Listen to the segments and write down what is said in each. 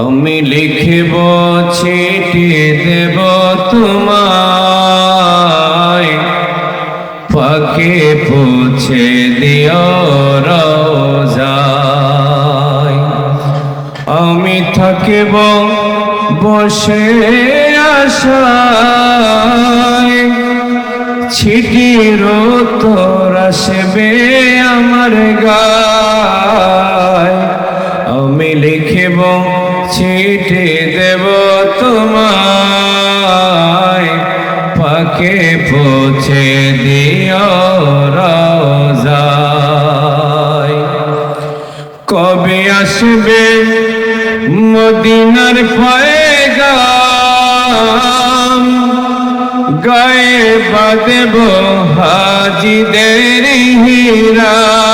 আমি লিখব চিঠি দেব তোমায়। পাখি পৌঁছে দিও রোজায় আমি থাকিব বসে আশায়। ছিটির তোর আসবে আমার গায়। আমি লিখিব চিঠি দেব তোমায়। পাকে পৌঁছে দিও রোজায়। কবে আসবে মদিনার পয়গাম? গায়ে বাদেব হাজিদের হীরা।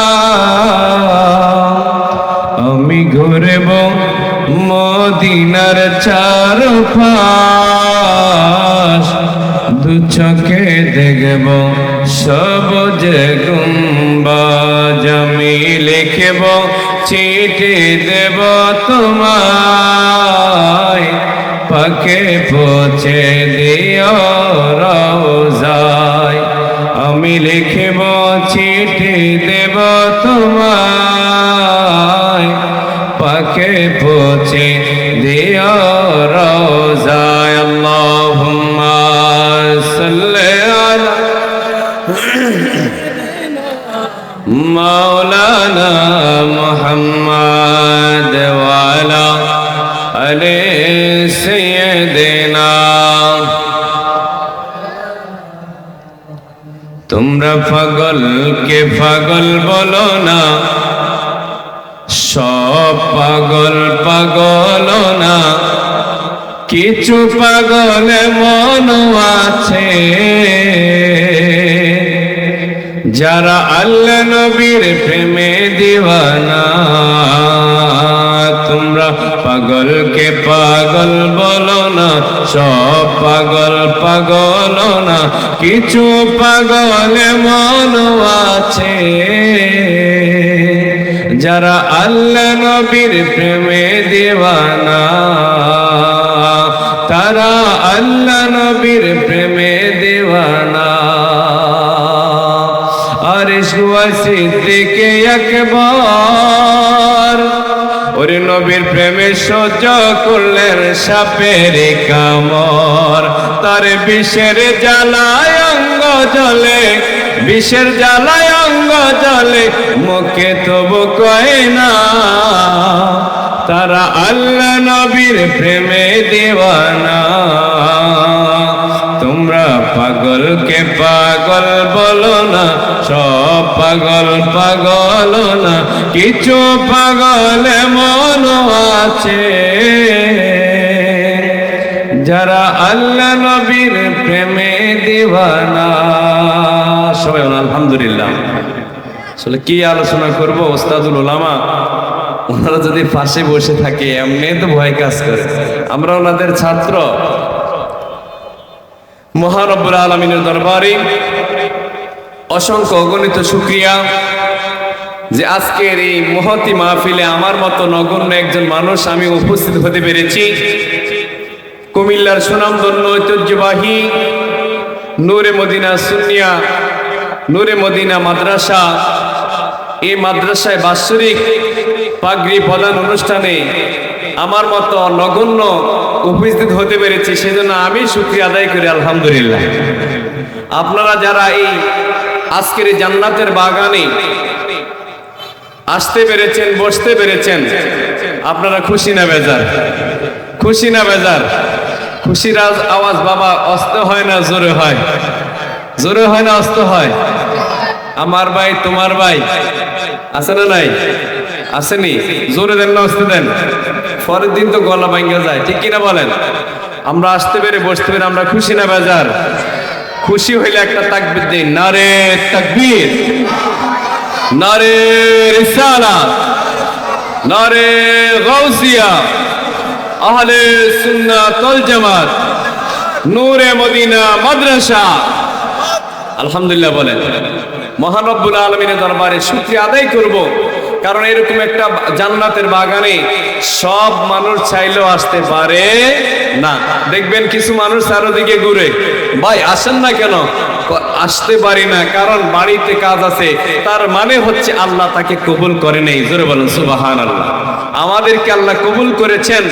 চার পাশ, দু চোখে দেখব সবুজ গুম্বাজ, আমি লিখব, চিঠি দেব তোমায়। পাকে পৌঁছে দিও রোজায় আমি লিখব, চিঠি দেব তোমায়। مولانا محمد وعلى آل سيدنا তোমরা পাগল কে পাগল বলো না সব পাগল পাগল না কিছু পাগল মন আছে যারা আল্লাহ নবীর প্রেমে দিওয়ানা, তোমরা পাগলকে পাগল বলো না, সব পাগল পাগল না, কিছু পাগল মন আছে। যারা আল্লাহ নবীর প্রেমে দিওয়ানা, তারা আল্লাহ নবীর প্রেমে আর সিদ্দিকে একবার। ওরে নবীর প্রেমে সহ্য করলেন সাপের কামর। তার বিষের জ্বালায় অঙ্গ জলে, বিষের জ্বালায় অঙ্গ জলে, মুখে তবু কয় না। তারা আল্লাহ নবীর প্রেমে দিওয়ানা। পাগলকে পাগল বলো না, সব পাগল পাগল না, কিছু পাগল মন আছে। যারা আল্লাহ নবীর প্রেমে দিওয়ানা সবাই আলহামদুলিল্লাহ। আসলে কি আলোচনা করব, ওস্তাদুল ওলামা ওনারা যদি পাশে বসে থাকে এমনি তো ভয় কাজ করে। আমরা ওনাদের ছাত্র। মহানব্বুল আলমিনের দরবারে অসংখ্য অগণিত শুক্রিয়া যে আজকের এই মহতি মাহফিলে আমার মতো নগণ্য একজন মানুষ আমি উপস্থিত হতে পেরেছি। কুমিল্লার সুনামধন্য ঐতিহ্যবাহী নূরে মদিনা সুনিয়া নূরে মদিনা মাদ্রাসা, এই মাদ্রাসায় বাৎসরিক পাগড়ি প্রদান অনুষ্ঠানে আমার মতো নগণ্য উপস্থিত হতে পেরেছি, সেজন্য আমি সুক্রিয়া আদায় করি, আলহামদুলিল্লাহ। আপনারা যারা এই আজকের জান্নাতের বাগানে আসতে পেরেছেন, বসতে পেরেছেন, আপনারা খুশি না বেজার? খুশি না বেজার? খুশির আওয়াজ বাবা, অস্ত হয় না, জোরে হয়। জোরে হয় না, অস্ত হয়। আমার ভাই, তোমার ভাই, আছে না নাই? আসেনি জোরে দেন না আসতে দেন। পরের দিন তো গলা ভাঙ্গা যায়, ঠিক কিনা বলেন? আমরা আসতে পেরে বসতে পেরে আমরা খুশি না বেজার? খুশি হইলে একটা তাকবির দিন, নারে তাকবীর, নারে রিসালাত নারে গাউসিয়া, আহলে সুন্নাত ওয়াল জামাত, নূরে মদিনা মাদ্রাসা। আলহামদুলিল্লাহ বলেন মহানব্বুল আলমিনের দরবারে শুক্রিয়া আদায় করব। কারণ এরকম একটা জান্নাতের বাগানে সব মানুষ চাইলেও আসতে পারে না। দেখবেন কিছু মানুষ চারোদিকে ঘুরে, ভাই, আসেন না কেন? আসতে পারি না, কারণ বাড়িতে কাজ আছে। তার মানে হচ্ছে আল্লাহ তাকে কবুল করে নেই। জোরে বলেন সুবাহান আল্লাহ আমাদেরকে আল্লাহ কবুল করেছেন।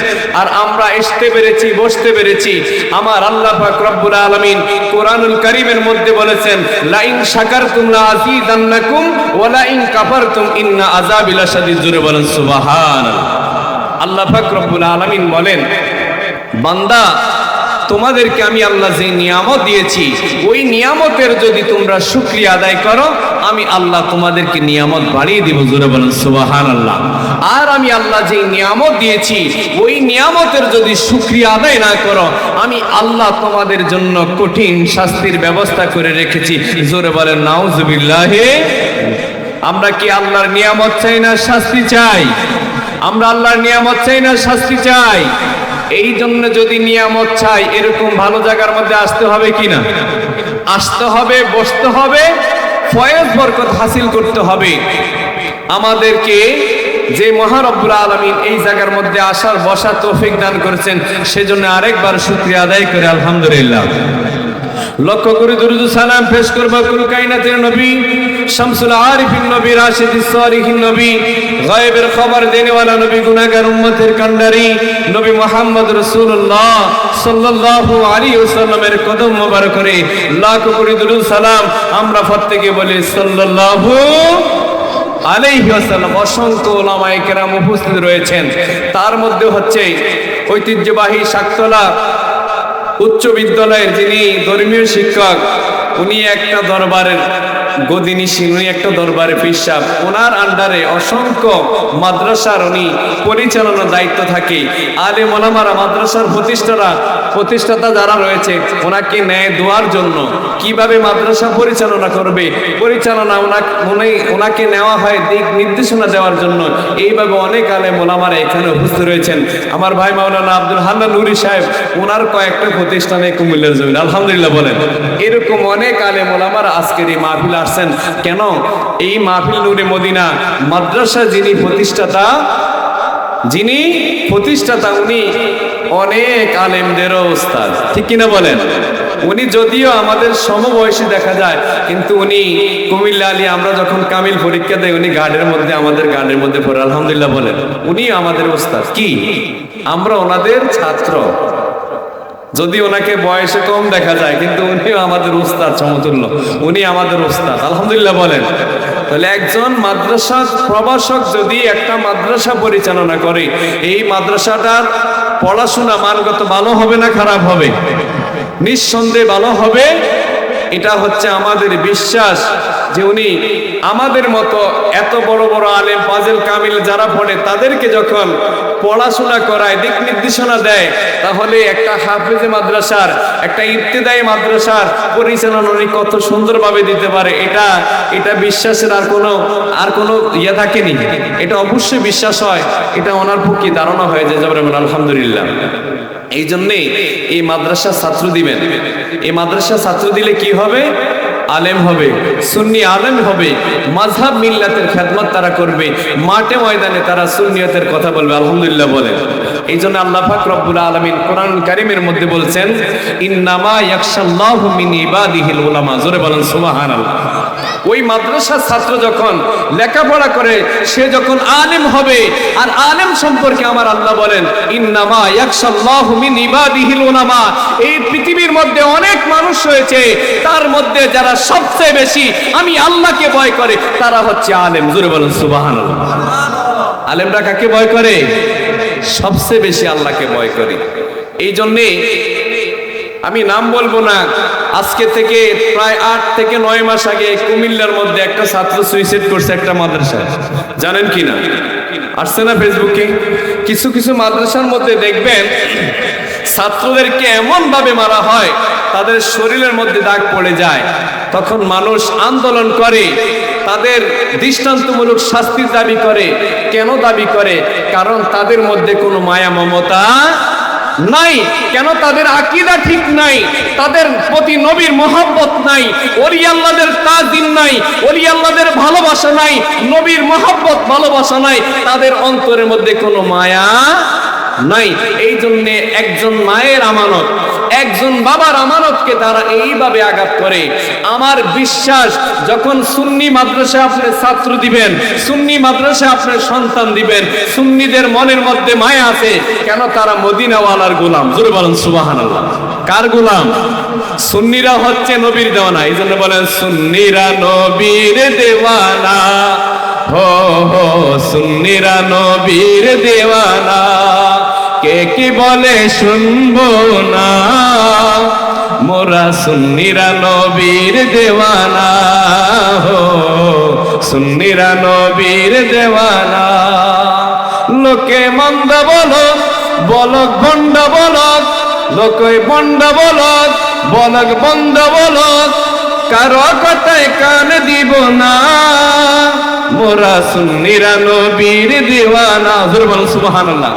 আর আমরা আসতে পেরেছি, বসতে পেরেছি। আমার আল্লাহ পাক রব্বুল আলামিন কোরআনুল কারীমের মধ্যে বলেছেন, লাইন শাকারতুম লা আযীদান্নাকুম ওয়া লাইন কাফারতুম ইন্না আযাবি লাশাদীদ। জোরে বলেন, সুবহানাল্লাহ। আল্লাহ পাক রব্বুল আলামিন বলেন, বান্দা, তোমাদেরকে আমি আল্লাহ যে নিয়ামত দিয়েছি, ওই নিয়ামতের যদি তোমরা শুক্রিয়া আদায় করো, আমি আল্লাহ তোমাদেরকে নিয়ামত বাড়িয়ে দিব। জোরে বলেন সুবাহান আল্লাহ আর আমি আল্লাহ যে নিয়ামত দিয়েছি, ওই নিয়ামতের যদি শুক্রিয়া আদায় না করো, আমি আল্লাহ তোমাদের জন্য কঠিন শাস্তির ব্যবস্থা করে রেখেছি। জোরে বলেন, নাউজুবিল্লাহে। আমরা কি আল্লাহর নিয়ামত চাই না শাস্তি চাই? আমরা আল্লাহর নিয়ামত চাই না শাস্তি চাই? এই জন্য যদি নিয়ামত চাই, এরকম ভালো জায়গার মধ্যে আসতে হবে কিনা আসতে হবে, বসতে হবে, ফয়েজ বরকত হাসিল করতে হবে। আমাদেরকে যে মহারব্বুল আলমিন এই জায়গার মধ্যে আসার বসা তৌফিক দান করেছেন, সেজন্য আরেকবার শুক্রিয়া আদায় করে, আলহামদুলিল্লাহ। লক্ষ্য করে দুরুদ সালাম পেশ করব কুল কাইনাতের নবী, শামসুল আরিফিন নবী রাশিদ সারিহিন নবী, গায়েবের খবর দেনে দেনেওয়ালা নবী, গুনাহগার উম্মতের কান্ডারি, নবী মোহাম্মদ রাসূলুল্লাহ সাল্লাল্লাহু আলাইহি ওয়াসাল্লামের কদম মোবারক করে লাখ কোটি দুরুদ সালাম আমরা প্রত্যেকে বলি সাল্লাল্লাহু আলাইহি ওয়াসাল্লাম অসংখ্য ওলামায়ে কেরাম উপস্থিত রয়েছেন। তার মধ্যে হচ্ছে ঐতিহ্যবাহী শাকতলা উচ্চ বিদ্যালয়ের যিনি ধর্মীয় শিক্ষক, উনি একটা দরবারের গদিনী সিং একটা দরবারে পিসাব। ওনার আন্ডারে অসংখ্য মাদ্রাসার উনি পরিচালনার দায়িত্ব থাকে। আলে মোলামারা, মাদ্রাসার প্রতিষ্ঠারা, প্রতিষ্ঠাতা যারা রয়েছে, ওনাকে ন্যায় দেওয়ার জন্য কীভাবে মাদ্রাসা পরিচালনা করবে? পরিচালনা ওনাকে ওনাকে নেওয়া হয় দিক নির্দেশনা দেওয়ার জন্য। এইভাবে অনেক আলে মোলামারা এখানে উপস্থিত রয়েছেন। আমার ভাই মাওলানা আব্দুল হান্নান নুরি সাহেব, ওনার কয়েকটা প্রতিষ্ঠানে কুমিল্লার জমিন। আলহামদুলিল্লাহ বলেন। এরকম অনেক আলে মোলামারা আজকের এই মাহফিল আসছেন কেন? এই মাহফিল নুরে মদিনা মাদ্রাসা যিনি প্রতিষ্ঠাতা যিনি প্রতিষ্ঠাতা, উনি অনেক আলেমদেরও ওস্তাদ ঠিক কিনা বলেন? উনি যদিও আমাদের সমবয়সী দেখা যায়, কিন্তু উনি কুমিল্লা আলী, আমরা যখন কামিল পরীক্ষা দেয় উনি গার্ডের মধ্যে, আমাদের গার্ডের মধ্যে পড়ে। আলহামদুলিল্লাহ বলেন, উনি আমাদের ওস্তাদ কি? আমরা ওনাদের ছাত্র। যদি ওনাকে বয়সে কম দেখা যায়, কিন্তু উনিও আমাদের উস্তাদ, সমতুল্য। উনি আমাদের উস্তাদ। আলহামদুলিল্লাহ বলেন। তাহলে একজন মাদ্রাসা প্রবাসক যদি একটা মাদ্রাসা পরিচালনা করে, এই মাদ্রাসাটার পড়াশোনা মানগত ভালো হবে না খারাপ হবে? নিঃসন্দেহে ভালো হবে। এটা হচ্ছে আমাদের বিশ্বাস যে উনি আমাদের মতো এত বড় বড় আলেম পাজেল কামিল যারা পড়ে, তাদেরকে যখন পড়াশোনা করায়, দিক নির্দেশনা দেয়, তাহলে একটা হাফেজে মাদ্রাসার, একটা ইবতেদায়ী মাদ্রাসার পরিচালনা উনি কত সুন্দরভাবে দিতে পারে, এটা এটা বিশ্বাসের আর কোনো আর কোনো ইয়ে থাকেনি। এটা অবশ্যই বিশ্বাস হয়, এটা ওনার পক্ষে ধারণা হয়ে যায় যেমন আলহামদুলিল্লাহ। এই জন্যে এই মাদ্রাসা ছাত্র দিবেন। এই মাদ্রাসা ছাত্র দিলে কি হবে? আলেম হবে, সুন্নি আলেম হবে মাঝহাব মিল্লাতের খেদমত তারা করবে, মাঠে ময়দানে তারা সুন্নিয়তের কথা বলবে, আলহামদুলিল্লাহ বলে। এই জন্য আল্লাহ পাক রব্বুল আলামিন কোরআন কারিমের মধ্যে বলছেন, ইন্নামা ইয়াখশাল্লাহু মিন ইবাদিহিল উলামা। জোরে বলেন, সুবহানাল্লাহ। ওই মাদ্রাসার ছাত্র যখন লেখাপড়া করে, সে যখন আলেম হবে, আর আলেম সম্পর্কে আমার আল্লাহ বলেন, ইন্নামা ইয়াকশাল্লাহু মিন ইবাদিহিল উলামা। এই পৃথিবীর মধ্যে অনেক মানুষ রয়েছে, তার মধ্যে যারা সবচেয়ে বেশি আমি আল্লাহকে ভয় করে, তারা হচ্ছে আলেম। জোরে বলেন, সুবহানাল্লাহ। আলেমরা কাকে ভয় করে? সবচেয়ে বেশি আল্লাহকে ভয় করে। এই জন্যে আমি নাম বলব না আজকে থেকে প্রায় আট থেকে নয় মাস আগে কুমিল্লার মধ্যে একটা ছাত্র সুইসাইড করছে একটা মাদ্রাসা জানেন কি না? আসছে না ফেসবুকে কিছু কিছু মাদ্রাসার মধ্যে দেখবেন ছাত্রদেরকে এমন ভাবে মারা হয়, তাদের শরীরের মধ্যে দাগ পড়ে যায়। তখন মানুষ আন্দোলন করে, তাদের দৃষ্টান্তমূলক শাস্তির দাবি করে। কেন দাবি করে? কারণ তাদের মধ্যে কোনো মায়া মমতা নাই। কেন তাদের আকিদা ঠিক নাই? তাদের প্রতি নবীর মহাব্বত নাই। ওলি আল্লাহদের তাজিম নাই। ওলি আল্লাহদের ভালোবাসা নাই। নবীর মহাব্বত, ভালোবাসা নাই। তাদের অন্তরের মধ্যে কোনো মায়া নাই। এই জন্যে একজন মায়ের আমানত, একজন বাবার আমানতকে তারা এইভাবে আঘাত করে। আমার বিশ্বাস, যখন সুন্নি মাদ্রাসা আপনি ছাত্র দিবেন, সুন্নি মাদ্রাসা আপনার সন্তান দিবেন, সুন্নিদের মনের মধ্যে মায়া আছে, কেন তারা মদিনাওয়ালার গোলাম? জোরে বলেন সুবাহান কার গোলাম? সুন্নিরা হচ্ছে নবীর দেওয়ানা এই জন্য বলেন, সুন্নিরা নবীর দেওয়ানা। হো হো, সুন্নিরা নবীর দেওয়ানা। কে কি বলে শুনব না? মোরা সুন্নিরা নবীর দেওয়ানা হো, সুন্নিরা নবীর দেওয়ানা। লোকে মন্দ বলক বলক বন্ড বলক লোকে বন্ড বলক বলক বন্দ বলক কারও কথায় কান দিব না। মোরা সুন্নিরা নবীর দিওয়ানা হুজুর বলুন সুবহানাল্লাহ।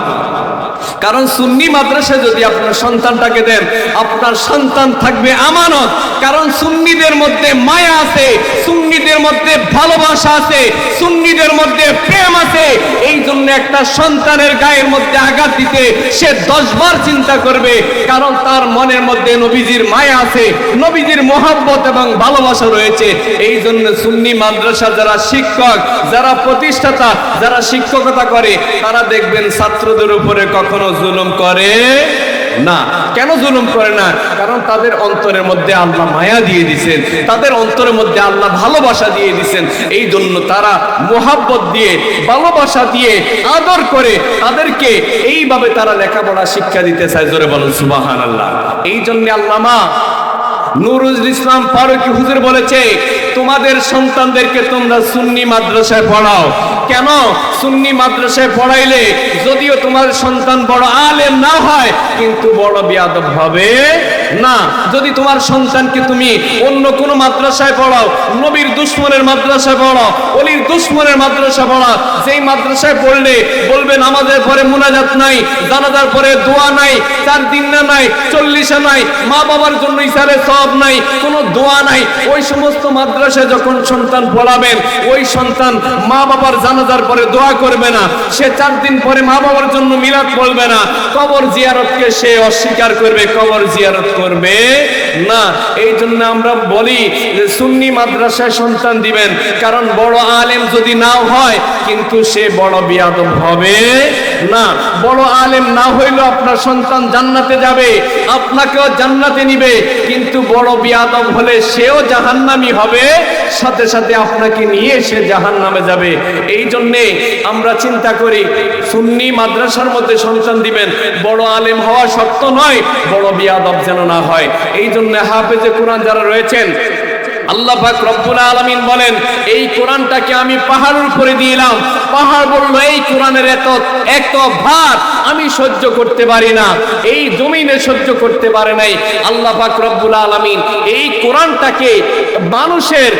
কারণ সুন্নি মাদ্রাসায় যদি আপনার সন্তানটাকে দেন, আপনার সন্তান থাকবে আমানত। কারণ সুন্নিদের মধ্যে মায়া আছে, সুন্নিদের মধ্যে ভালোবাসা আছে, সুন্নিদের মধ্যে প্রেম আছে। এই জন্য একটা সন্তানের গায়ের মধ্যে আঘাত দিতে সে দশবার চিন্তা করবে। কারণ তার মনের মধ্যে নবীজির মায়া আছে, নবীজির মোহাব্বত এবং ভালোবাসা রয়েছে। এই জন্য সুন্নি মাদ্রাসা যারা শিক্ষক, যারা প্রতিষ্ঠাতা, যারা শিক্ষকতা করে, তারা দেখবেন ছাত্রদের উপরে কখনো জুলুম করে? না। কেন জুলুম করে না? কারণ তাদের অন্তরের মধ্যে আল্লাহ মায়া দিয়ে দিছেন। তাদের অন্তরের মধ্যে আল্লাহ ভালোবাসা দিয়ে দিছেন। এই জন্য তারা মোহাব্বত দিয়ে, ভালোবাসা দিয়ে, আদর করে তাদেরকে এইভাবে তারা লেখাপড়া শিক্ষা দিতে চায়। জোরে বলুন সুবাহান আল্লাহ এই জন্য আল্লামা নুরুল ইসলাম ফারুকী হুজুর বলেছে, তোমাদের সন্তানদেরকে তোমরা সুন্নি মাদ্রাসায় পড়াও। কেন? সুন্নি মাদ্রাসায় পড়াইলে যদিও তোমার সন্তান বড় আলেম না হয়, কিন্তু বড় বিয়াদব হবে। না, যদি তোমার সন্তানকে তুমি অন্য কোনো মাদ্রাসায় পড়াও, নবীর দুশ্মনের মাদ্রাসায় পড়াও, অলির দুশ্মনের মাদ্রাসা পড়া যেই মাদ্রাসায় পড়লে বলবেন, আমাদের পরে মোনাজাত নাই, জানাজার পরে দোয়া নাই চার দিন না নাই, চল্লিশে নাই মা বাবার জন্য ইসারে সব নাই, কোনো দোয়া নাই। ওই সমস্ত মাদ্রাসায় যখন সন্তান পড়াবেন, ওই সন্তান মা বাবার জানাজার পরে দোয়া করবে না, সে চার দিন পরে মা বাবার জন্য মিলাদ বলবে না। কবর জিয়ারতকে সে অস্বীকার করবে, কবর জিয়ারত করবে? না, এই জন্য আমরা বলি যে সুন্নি মাদ্রাসায় সন্তান দিবেন। কারণ বড় আলেম যদি নাও হয়, কিন্তু সে বড় বিয়াদব হবে। না, বড় আলেম না হইলেও আপনার সন্তান জান্নাতে যাবে, আপনাকেও জান্নাতে নিবে। কিন্তু বড় বিয়াদব হলে সেও জাহান্নামি হবে। সাথে সাথে আপনাকে নিয়ে এসে জাহান নামে যাবে। এই জন্যে আমরা চিন্তা করি, সুন্নি মাদ্রাসার মধ্যে সন্তান দিবেন, বড় আলেম হওয়া শক্ত নয়, বড় বিয়াদব যেন না হয়। এই জন্য হাফেজে কোরআন যারা রয়েছেন আল্লাহ পাক রব্বুল আলামিন বলেন, এই কোরআনটাকে আমি পাহাড়ের উপরে দিলাম। পাহাড় বলল, এই কোরআনের এত এত ভার আমি সহ্য করতে পারি না। এই জমিনে সহ্য করতে পারে নাই। আল্লাহ পাক রব্বুল আলামিন এই কোরআনটাকে মানুষের,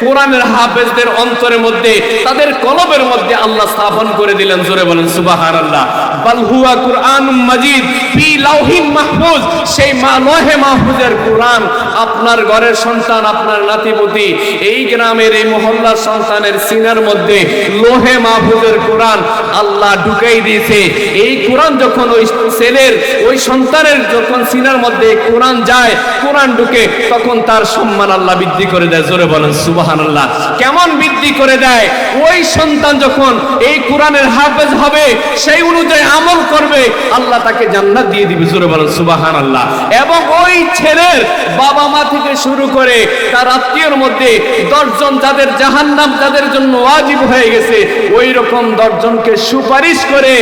কোরআনের হাফেজদের অন্তরের মধ্যে, তাদের কলবের মধ্যে আল্লাহ স্থাপন করে দিলেন। জোরে বলেন, সুবহানাল্লাহ। বাল হুয়া কুরআন মাজিদ, ফি লাউহিন মাহফুজ, সেই মা লহে মাহফুজের কোরআন, আপনার ঘরের সন্তান, আপনার নাতিপতি, এই গ্রামের এই মহল্লার সন্তানের সিনার মধ্যে লোহে মাহফুজের কোরআন আল্লাহ ঢুকাই দিয়েছে। এই কোরআন যখন ওই ছেলের, ওই সন্তানের যখন সিনার মধ্যে কোরআন যায়, কোরআন ঢুকে, তখন তার সম্মান আল্লাহ বৃদ্ধি করে দেয়। জোরে বলেন, সুবহানাল্লাহ। কেমন বৃদ্ধি করে দেয়? ওই সন্তান যখন এই কোরআনের হাফেজ হবে, সেই অনুযায়ী আমল করবে, আল্লাহ তাকে জান্নাত দিয়ে দিবে, জোরে বলেন, সুবহানাল্লাহ। এবং ওই ছেলের বাবা মা থেকে শুরু করে তার আত্মীয়র মধ্যে দশজন যাদের জাহান্নাম যাদের জন্য ওয়াজিব হয়ে গেছে ওই রকম দশজনকে সুপারিশ করে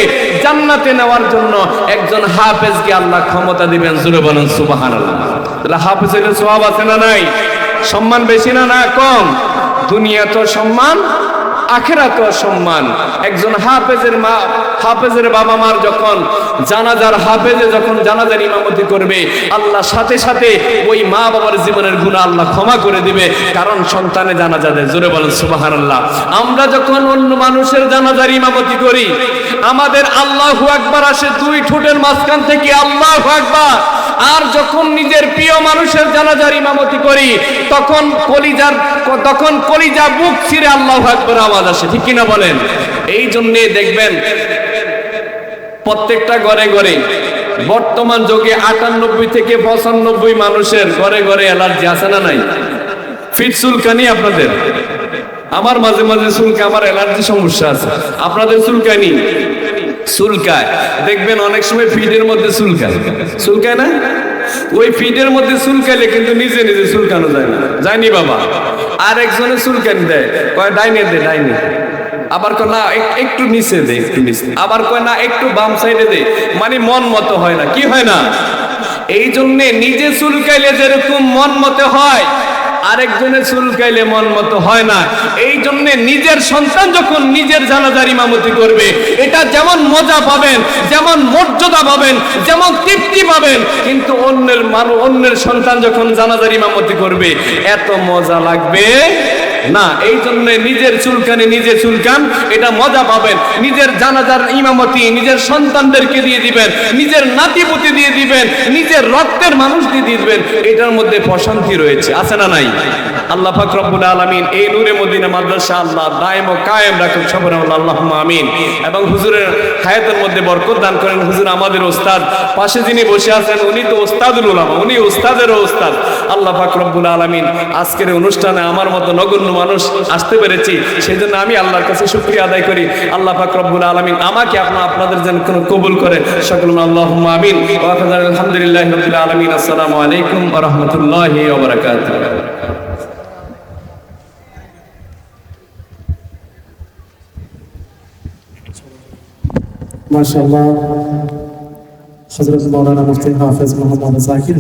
জান্নাতে নেওয়ার জন্য একজন হাফেজকে আল্লাহ ক্ষমতা দিবেন, জোরে বলেন সুবাহান আল্লাহ তাহলে হাফেজের সওয়াব আছে না নাই? সম্মান বেশি না না কম? দুনিয়া তো সম্মান আখেরাত সম্মান। একজন হাফেজের মা, হাফেজের বাবা মার যখন জানাজার হাফেজে যখন জানাজার ইমামতি করবে, আল্লাহ সাথে সাথে ওই মা বাবার জীবনের গুণা আল্লাহ ক্ষমা করে দিবে। কারণ সন্তানে জানাজা জোরে বলেন সুবাহান আল্লাহ আমরা যখন অন্য মানুষের জানাজার ইমামতি করি, আমাদের আল্লাহু আকবার আসে দুই ঠোঁটের মাঝখান থেকে আল্লাহু আকবার। আর যখন নিজের প্রিয় মানুষের জানাজার ইমামতি করি, তখন কলিজার, তখন কলিজা বুক ছিঁড়ে আল্লাহ আকবার আওয়াজ আসে। ঠিক কিনা বলেন? এই জন্যে দেখবেন, প্রত্যেকটা ঘরে ঘরে বর্তমান যুগে আটানব্বই থেকে পঁচানব্বই মানুষের ঘরে ঘরে অ্যালার্জি আছে না নাই? ফিট চুলকানি আপনাদের? আমার মাঝে মাঝে চুলকা, আমার অ্যালার্জি সমস্যা আছে। আপনাদের চুলকানি? চুলকায়। দেখবেন অনেক সময় ফিডের মধ্যে চুলকায়। চুলকায় না? ওই ফিডের মধ্যে চুলকাইলে কিন্তু নিজে নিজে চুলকানো যায় না। যায়নি বাবা। আর একজনে চুলকানি দেয়। কয়, ডাইনে দে, ডাইনে। আবার কয়, না, এক- একটু নিচে দে, একটু নিচে আবার কয়, না, একটু বাম সাইডে দে। মানে মন মতো হয় না। কি হয় না? এই জন্যে নিজে চুলকাইলে যেরকম মন মতো হয় আরেকজনের চুলকাইলে মন মতো হয় না। এই জন্যে নিজের সন্তান যখন নিজের জানাজার ইমামতি করবে, এটা যেমন মজা পাবেন, যেমন মর্যাদা পাবেন, যেমন তৃপ্তি পাবেন, কিন্তু অন্যের মানুষ অন্যের সন্তান যখন জানাজার ইমামতি করবে, এত মজা লাগবে। না, এই জন্য নিজের চুলকানে নিজে চুলকান, এটা মজা পাবেন। নিজের জানাজার ইমামতি নিজের সন্তানদেরকে দিয়ে দিবেন, নিজের নাতিপতি দিয়ে দিবেন, নিজের রক্তের মানুষ দিয়ে দিবেন। এটার মধ্যে প্রশান্তি রয়েছে, আছে না নাই? আল্লাহ পাক রব্বুল আলামিন এই নূরে মদিনা মাদ্রাসা আল্লাহ দায়েম ও কায়েম রাখুন, সবর আল্লাহ আমিন। এবং হুজুরের হায়াতের মধ্যে বরকত দান করেন হুজুর আমাদের ওস্তাদ। পাশে যিনি বসে আছেন, উনি তো ওস্তাদুল উলামা, উনি ওস্তাদেরও ওস্তাদ। আল্লাহ পাক রব্বুল আলামিন আজকের অনুষ্ঠানে আমার মতো নগণ্য মানুষ আসতে পেরেছি সেই জন্য আমি আল্লাহর কাছে শুক্রিয়া আদায় করি। আল্লাহ পাক রব্বুল আলামিন আমাকে আপনার আপনাদের যেন কোনো কবুল করে। সকল আল্লাহ আমিন। আলহামদুলিল্লাহ রাব্বিল আলামিন। আসসালামু আলাইকুম রাহমাতুল্লাহি ওয়া বারাকাতুহু। মাশাআল্লাহ। হযরত মাওলানা মুফতি হাফেজ মোহাম্মদ জাকির